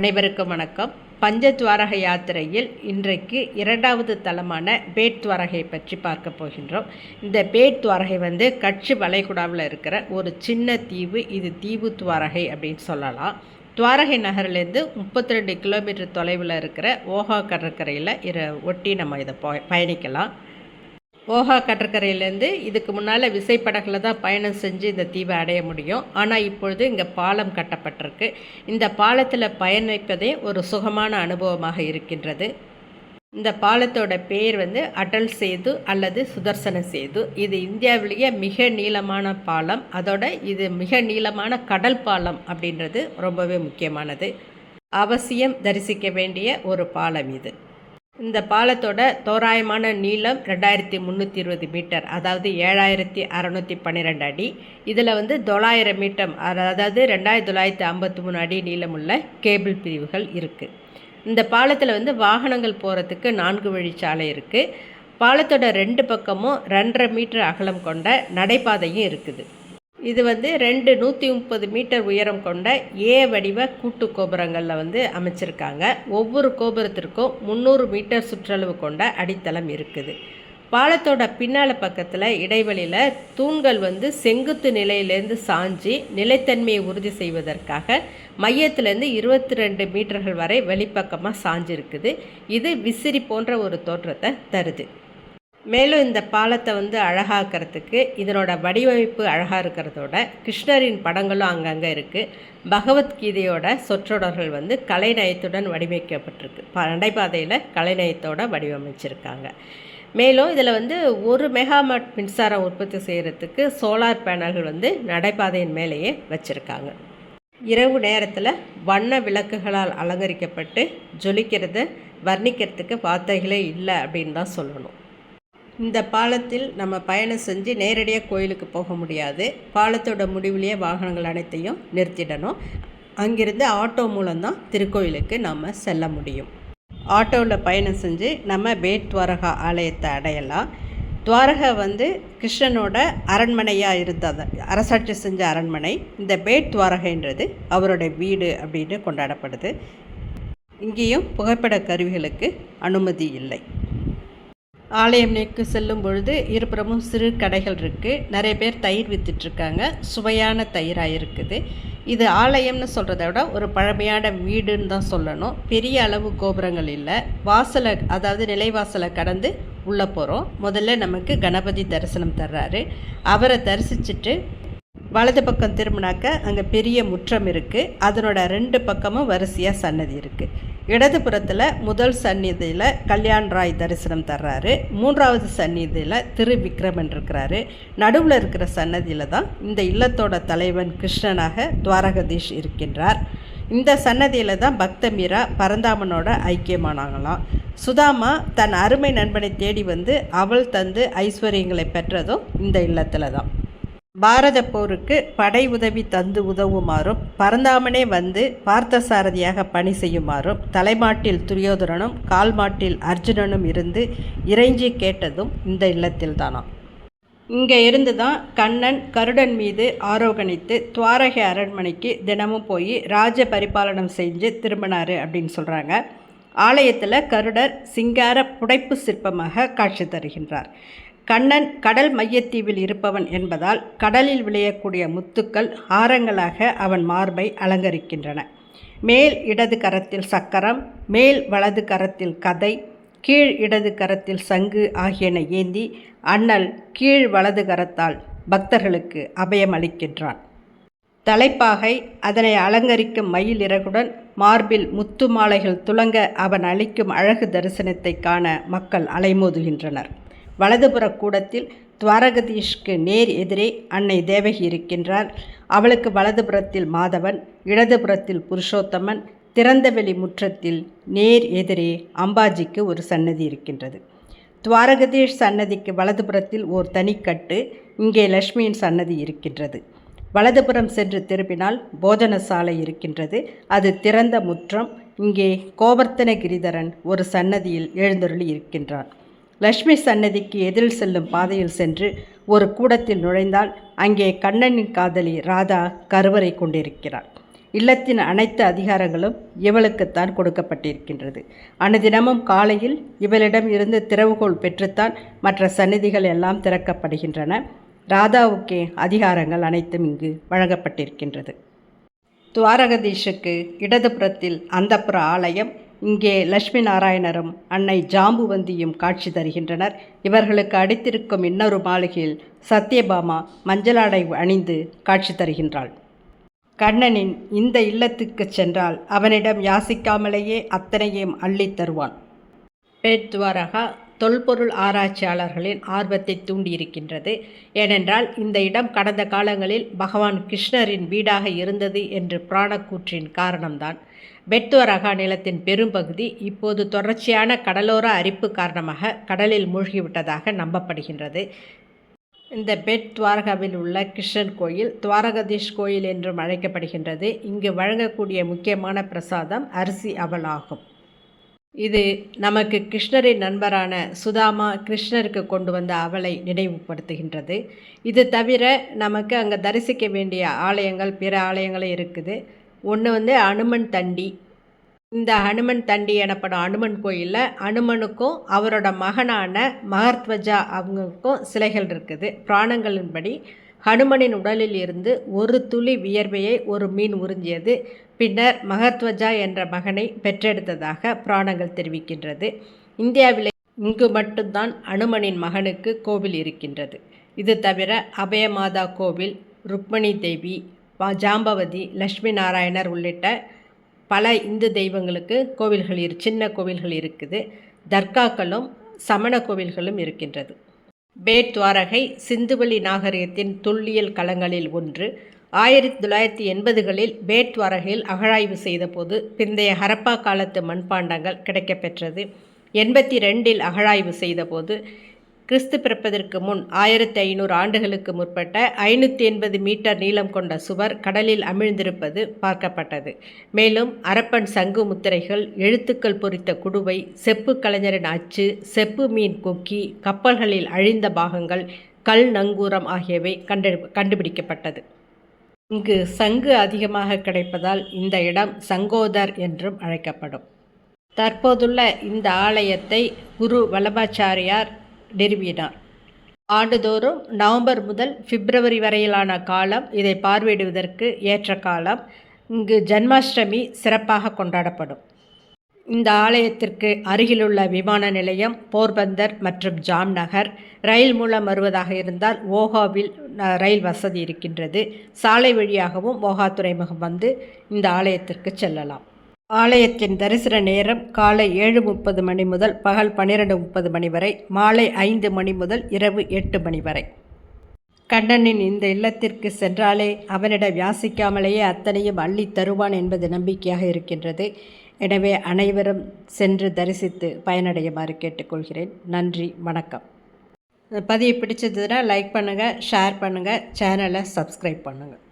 அனைவருக்கும் வணக்கம். பஞ்சத்வாரக யாத்திரையில் இன்றைக்கு இரண்டாவது தலமான பேட் துவாரகை பற்றி பார்க்க போகின்றோம். இந்த பேட் துவாரகை வந்து கட்சி வளைகுடாவில் இருக்கிற ஒரு சின்ன தீவு இது தீவு துவாரகை அப்படின்னு சொல்லலாம். துவாரகை நகர்லேருந்து முப்பத்தி ரெண்டு கிலோமீட்டர் தொலைவில் இருக்கிற ஓஹா கடற்கரையில் இரு ஒட்டி நம்ம இதை பயணிக்கலாம். ஓஹா கடற்கரையிலேருந்து இதுக்கு முன்னால் விசைப்படகில் தான் பயணம் செஞ்சு இந்த தீவை அடைய முடியும். ஆனால் இப்பொழுது இங்கே பாலம் கட்டப்பட்டிருக்கு. இந்த பாலத்தில் பயணிப்பதே ஒரு சுகமான அனுபவமாக இருக்கின்றது. இந்த பாலத்தோட பேர் வந்து அடல் சேது அல்லது சுதர்சன சேது. இது இந்தியாவிலேயே மிக நீளமான பாலம். அதோட இது மிக நீளமான கடல் பாலம் அப்படின்றது ரொம்பவே முக்கியமானது. அவசியம் தரிசிக்க வேண்டிய ஒரு பாலம் இது. இந்த பாலத்தோட தோராயமான நீளம் ரெண்டாயிரத்தி முந்நூற்றி இருபது மீட்டர் அதாவது ஏழாயிரத்தி அறநூற்றி பன்னிரெண்டு அடி. இதில் வந்து தொள்ளாயிரம் மீட்டர் அதாவது ரெண்டாயிரத்தி தொள்ளாயிரத்தி ஐம்பத்தி மூணு அடி நீளமுள்ள கேபிள் பிரிவுகள் இருக்குது இந்த பாலத்தில் வந்து வாகனங்கள் போகிறதுக்கு நான்கு வழிச்சாலை இருக்குது பாலத்தோட ரெண்டு பக்கமும் ரெண்டரை மீட்டர் அகலம் கொண்ட நடைபாதையும் இருக்குது. இது வந்து ரெண்டு நூற்றி முப்பது மீட்டர் உயரம் கொண்ட ஏ வடிவ கூட்டு கோபுரங்களில் வந்து அமைச்சிருக்காங்க. ஒவ்வொரு கோபுரத்திற்கும் முந்நூறு மீட்டர் சுற்றளவு கொண்ட அடித்தளம் இருக்குது. பாலத்தோட பின்னால் பக்கத்தில் இடைவெளியில் தூண்கள் வந்து செங்குத்து நிலையிலேருந்து சாஞ்சி நிலைத்தன்மையை உறுதி செய்வதற்காக மையத்திலேருந்து இருபத்தி ரெண்டு மீட்டர்கள் வரை வெளிப்பக்கமாக சாஞ்சிருக்குது. இது விசிறி போன்ற ஒரு தோற்றத்தை தருது. மேலும் இந்த பாலத்தை வந்து அழகாக்கிறதுக்கு இதனோட வடிவமைப்பு அழகாக இருக்கிறதோட கிருஷ்ணரின் படங்களும் அங்கங்கே இருக்குது பகவத்கீதையோட சொற்றொடர்கள் வந்து கலைநயத்துடன் வடிவமைக்கப்பட்டிருக்கு. ப நடைபாதையில் கலைநயத்தோட வடிவமைச்சிருக்காங்க. மேலும் இதில் வந்து ஒரு மெகாமட் மின்சாரம் உற்பத்தி செய்கிறதுக்கு சோலார் பேனல்கள் வந்து நடைபாதையின் மேலேயே வச்சுருக்காங்க. இரவு நேரத்தில் வண்ண விளக்குகளால் அலங்கரிக்கப்பட்டு ஜொலிக்கிறத வர்ணிக்கிறதுக்கு வார்த்தைகளே இல்லை அப்படின்னு தான் சொல்லணும். இந்த பாலத்தில் நம்ம பயணம் செஞ்சு நேரடியாக கோயிலுக்கு போக முடியாது. பாலத்தோட முடிவுலேயே வாகனங்கள் அனைத்தையும் நிறுத்திடணும். அங்கிருந்து ஆட்டோ மூலம்தான் திருக்கோயிலுக்கு நம்ம செல்ல முடியும். ஆட்டோவில் பயணம் செஞ்சு நம்ம பேட் துவாரகா ஆலயத்தை அடையலாம். துவாரகா வந்து கிருஷ்ணனோட அரண்மனையாக இருந்தது. அரசாட்சி செஞ்ச அரண்மனை. இந்த பேட் துவாரகைன்றது அவரோட வீடு அப்படின்னு கொண்டாடப்படுது. இங்கேயும் புகைப்பட கருவிகளுக்கு அனுமதி இல்லை. ஆலயம்னுக்கு செல்லும் பொழுது இருபுறமும் சிறு கடைகள் இருக்குது நிறைய பேர் தயிர் விற்றுட்ருக்காங்க சுவையான தயிராக இருக்குது. இது ஆலயம்னு சொல்கிறத விட ஒரு பழமையான வீடுன்னு தான் சொல்லணும். பெரிய அளவு கோபுரங்கள் இல்லை. வாசலை அதாவது நிலைவாசலை கடந்து உள்ளே போகிறோம். முதல்ல நமக்கு கணபதி தரிசனம் தர்றாரு. அவரை தரிசிச்சுட்டு வலது பக்கம் திரும்பினாக்க அங்கே பெரிய முற்றம் இருக்குது அதனோட ரெண்டு பக்கமும் வரிசையாக சன்னதி இருக்குது இடதுபுறத்தில் முதல் சந்நிதியில் கல்யாண் ராய் தரிசனம் தர்றாரு. மூன்றாவது சந்நிதியில் திரு விக்ரமன் இருக்கிறாரு. நடுவில் இருக்கிற சன்னதியில் தான் இந்த இல்லத்தோட தலைவன் கிருஷ்ணனாக துவாரகதீஷ் இருக்கின்றார். இந்த சன்னதியில் தான் பக்த மீரா பரந்தாமனோட ஐக்கியமானாங்களாம். சுதாமா தன் அருமை நண்பனை தேடி வந்து அவள் தந்து ஐஸ்வர்யங்களை பெற்றதும் இந்த இல்லத்தில் தான். பாரத போருக்கு படை உதவி தந்து உதவுமாறும் பரந்தாமனே வந்து பார்த்தசாரதியாக பணி செய்யுமாறும் தலைமாட்டில் துரியோதனனும் கால்மாட்டில் அர்ஜுனனும் இருந்து இறைஞ்சி கேட்டதும் இந்த இல்லத்தில்தானாம். இங்கே இருந்து தான் கண்ணன் கருடன் மீது ஆரோகணித்து துவாரகை அரண்மனைக்கு தினமும் போய் ராஜ பரிபாலனம் செஞ்சு திரும்பினார் அப்படின்னு சொல்கிறாங்க ஆலயத்தில் கருடர் சிங்கார புடைப்பு சிற்பமாக காட்சி தருகின்றார். கண்ணன் கடல் மையத்தீவில் இருப்பவன் என்பதால் கடலில் விளையக்கூடிய முத்துக்கள் ஆரங்களாக அவன் மார்பை அலங்கரிக்கின்றன. மேல் இடது கரத்தில் சக்கரம் மேல் வலது கரத்தில் கதை கீழ் இடது கரத்தில் சங்கு ஆகியன ஏந்தி அண்ணல் கீழ் வலது கரத்தால் பக்தர்களுக்கு அபயம் அளிக்கின்றான். தலைப்பாகை அதனை அலங்கரிக்கும் மயில் இறகுடன் மார்பில் முத்து மாலைகள் துளங்க அவன் அளிக்கும் அழகு தரிசனத்தை காண மக்கள் அலைமோதுகின்றனர். வலதுபுற கூடத்தில் துவாரகதீஷ்க்கு நேர் எதிரே அன்னை தேவகி இருக்கின்றார் அவளுக்கு வலதுபுறத்தில் மாதவன் இடதுபுறத்தில் புருஷோத்தமன் திறந்தவெளி முற்றத்தில் நேர் எதிரே அம்பாஜிக்கு ஒரு சன்னதி இருக்கின்றது. துவாரகதீஷ் சன்னதிக்கு வலதுபுறத்தில் ஓர் தனிக்கட்டு இங்கே லக்ஷ்மியின் சன்னதி இருக்கின்றது. வலதுபுறம் சென்று திரும்பினால் போஜன சாலை இருக்கின்றது. அது திறந்த முற்றம் இங்கே கோவர்த்தன கிரிதரன் ஒரு சன்னதியில் எழுந்தருளி இருக்கின்றான். லக்ஷ்மி சன்னதிக்கு எதிரில் செல்லும் பாதையில் சென்று ஒரு கூடத்தில் நுழைந்தால் அங்கே கண்ணனின் காதலி ராதா கருவறை கொண்டிருக்கிறாள். இல்லத்தின் அனைத்து அதிகாரங்களும் இவளுக்குத்தான் கொடுக்கப்பட்டிருக்கின்றது. அனுதினமும் காலையில் இவளிடம் இருந்து திறவுகோள் பெற்றுத்தான் மற்ற சந்நிதிகள் எல்லாம் திறக்கப்படுகின்றன. ராதாவுக்கே அதிகாரங்கள் அனைத்தும் இங்கு வழங்கப்பட்டிருக்கின்றது. துவாரகதீஷுக்கு இடதுபுறத்தில் அந்தப்புற ஆலயம் இங்கே லட்சுமி நாராயணரும் அன்னை ஜாம்புவந்தியும் காட்சி தருகின்றனர். இவர்களுக்கு அடித்திருக்கும் இன்னொரு மாளிகையில் சத்யபாமா மஞ்சளாடை அணிந்து காட்சி தருகின்றாள். கண்ணனின் இந்த இல்லத்துக்கு சென்றால் அவனிடம் யாசிக்காமலேயே அத்தனையும் அள்ளித் தருவான். பேத்வாரகா தொல்பொருள் ஆராய்ச்சியாளர்களின் ஆர்வத்தை தூண்டியிருக்கின்றது. ஏனென்றால் இந்த இடம் கடந்த காலங்களில் பகவான் கிருஷ்ணரின் வீடாக இருந்தது என்று புராணக்கூற்றின் காரணம்தான். பெட்வரகா நிலத்தின் பெரும்பகுதி இப்போது தொடர்ச்சியான கடலோர அரிப்பு காரணமாக கடலில் மூழ்கிவிட்டதாக நம்பப்படுகின்றது. இந்த பெட் துவாரகாவில் உள்ள கிருஷ்ணன் கோயில் துவாரகதீஷ் கோயில் என்றும் அழைக்கப்படுகின்றது. இங்கு வழங்கக்கூடிய முக்கியமான பிரசாதம் அரிசி அவல் ஆகும். இது நமக்கு கிருஷ்ணரின் நண்பரான சுதாமா கிருஷ்ணருக்கு கொண்டு வந்த அவளை நினைவுபடுத்துகின்றது. இது தவிர நமக்கு அங்கே தரிசிக்க வேண்டிய ஆலயங்கள் பிற ஆலயங்களும் இருக்குது. ஒன்று வந்து அனுமன் தண்டி. இந்த ஹனுமன் தண்டி எனப்படும் அனுமன் கோயிலில் அனுமனுக்கும் அவரோட மகனான மகர்த்வஜா அவங்களுக்கும் சிலைகள் இருக்குது. புராணங்களின்படி ஹனுமனின் உடலில் இருந்து ஒரு துளி வியர்வையை ஒரு மீன் உறிஞ்சியது. பின்னர் மகத்வஜா என்ற மகனை பெற்றெடுத்ததாக புராணங்கள் தெரிவிக்கின்றது. இந்தியாவில் இங்கு மட்டும்தான் அனுமனின் மகனுக்கு கோவில் இருக்கின்றது. இது தவிர அபயமாதா கோவில் ருக்மணி தேவி ஜாம்பவதி லட்சுமி நாராயணர் உள்ளிட்ட பல இந்து தெய்வங்களுக்கு கோவில்கள் இரு சின்ன கோவில்கள் இருக்குது. தர்காக்களும் சமண கோவில்களும் இருக்கின்றது. பேட் துவாரகை சிந்துவெளி நாகரிகத்தின் தொல்லியல் களங்களில் ஒன்று. ஆயிரத்தி தொள்ளாயிரத்தி எண்பதுகளில் பேட் துவாரகையில் அகழாய்வு செய்தபோது பிந்தைய ஹரப்பா காலத்து மண்பாண்டங்கள் கிடைக்கப்பெற்றது. எண்பத்தி ரெண்டில் அகழாய்வு செய்தபோது கிறிஸ்து பிறப்பதற்கு முன் ஆயிரத்தி ஐநூறு ஆண்டுகளுக்கு முற்பட்ட ஐநூற்றி எண்பது மீட்டர் நீளம் கொண்ட சுவர் கடலில் அமிழ்ந்திருப்பது பார்க்கப்பட்டது. மேலும் அரப்பன் சங்கு முத்திரைகள் எழுத்துக்கள் பொறித்த குடுவை செப்பு கலைஞரின் அச்சு செப்பு மீன் கொக்கி கப்பல்களில் அழிந்த பாகங்கள் கல் நங்கூரம் ஆகியவை கண்டு கண்டுபிடிக்கப்பட்டது. இங்கு சங்கு அதிகமாக கிடைப்பதால் இந்த இடம் சங்கோதர் என்றும் அழைக்கப்படும். தற்போதுள்ள இந்த ஆலயத்தை குரு வல்லபாச்சாரியார் நிறுவினார் ஆண்டுதோறும் நவம்பர் முதல் பிப்ரவரி வரையிலான காலம் இதை பார்வையிடுவதற்கு ஏற்ற காலம் இங்கு ஜன்மாஷ்டமி சிறப்பாக கொண்டாடப்படும். இந்த ஆலயத்திற்கு அருகிலுள்ள விமான நிலையம் போர்பந்தர் மற்றும் ஜாம்நகர் ரயில் மூலம் வருவதாக இருந்தால் ஓஹாவில் ரயில் வசதி இருக்கின்றது. சாலை வழியாகவும் ஓஹா துறைமுகம் வந்து இந்த ஆலயத்திற்கு செல்லலாம். ஆலயத்தின் தரிசன நேரம் காலை ஏழு முப்பது மணி முதல் பகல் பன்னிரெண்டு முப்பது மணி வரை மாலை ஐந்து மணி முதல் இரவு எட்டு மணி வரை. கண்ணனின் இந்த இல்லத்திற்கு சென்றாலே அவனிடம் யாசிக்காமலேயே அத்தனையும் அள்ளி தருவான் என்பது நம்பிக்கையாக இருக்கின்றது. எனவே அனைவரும் சென்று தரிசித்து பயனடையுமாறு கேட்டுக்கொள்கிறேன். நன்றி வணக்கம். பதிவு பிடிச்சதுன்னா லைக் பண்ணுங்கள் ஷேர் பண்ணுங்கள் சேனலை சப்ஸ்கிரைப் பண்ணுங்கள்